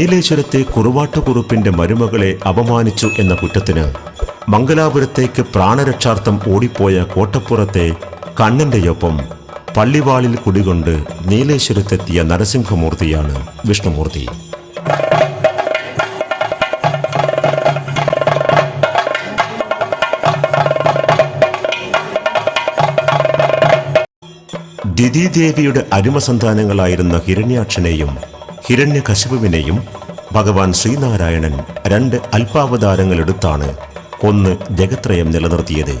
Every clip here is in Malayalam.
നീലേശ്വരത്തെ കുറുവാട്ടുകുറുപ്പിന്റെ മരുമകളെ അപമാനിച്ചു എന്ന കുറ്റത്തിന് മംഗലാപുരത്തേക്ക് പ്രാണരക്ഷാർത്ഥം ഓടിപ്പോയ കോട്ടപ്പുറത്തെ കണ്ണന്റെയൊപ്പം പള്ളിവാളിൽ കുടികൊണ്ട് നീലേശ്വരത്തെത്തിയ നരസിംഹമൂർത്തിയാണ് വിഷ്ണുമൂർത്തി. ദിതിദേവിയുടെ അരുമസന്താനങ്ങളായിരുന്ന ഹിരണ്യാക്ഷനെയും ഹിരണ്യകശിപുവിനെയും ഭഗവാൻ ശ്രീനാരായണൻ രണ്ട് അല്പാവതാരങ്ങളെടുത്താണ് കൊന്ന് ജഗത്രയം നിലനിർത്തിയത്.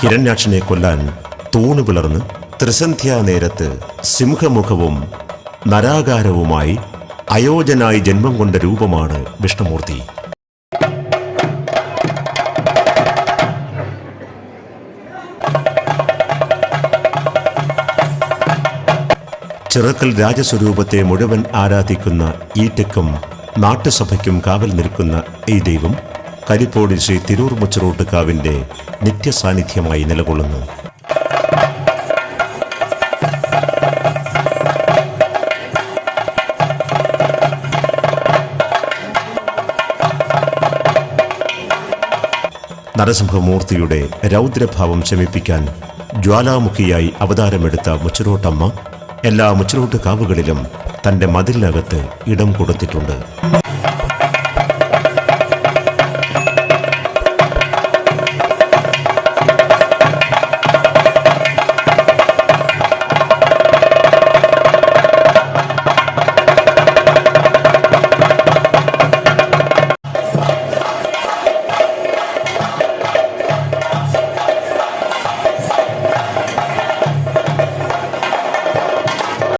ഹിരണ്യാക്ഷനെ കൊല്ലാൻ തൂണു പിളർന്ന് ത്രിസന്ധ്യാ നേരത്ത് സിംഹമുഖവും നരാകാരവുമായി അയോജനായി ജന്മം കൊണ്ട രൂപമാണ് വിഷ്ണുമൂർത്തി. ചിറക്കൽ രാജസ്വരൂപത്തെ മുഴുവൻ ആരാധിക്കുന്ന ഈറ്റക്കും നാട്ടുസഭയ്ക്കും കാവൽ നിൽക്കുന്ന ഈ ദൈവം കരിപ്പോടി ശ്രീ തിരൂർ മുച്ചറോട്ടുകാവിന്റെ നിത്യസാന്നിധ്യമായി നിലകൊള്ളുന്നു. നരസിംഹമൂർത്തിയുടെ രൗദ്രഭാവം ശമിപ്പിക്കാൻ ജ്വാലാമുഖിയായി അവതാരമെടുത്ത മുച്ചിറോട്ടമ്മ എല്ലാ മുച്ചിറോട്ട് കാവുകളിലും തന്റെ മതിലിനകത്ത് ഇടം കൊടുത്തിട്ടുണ്ട്.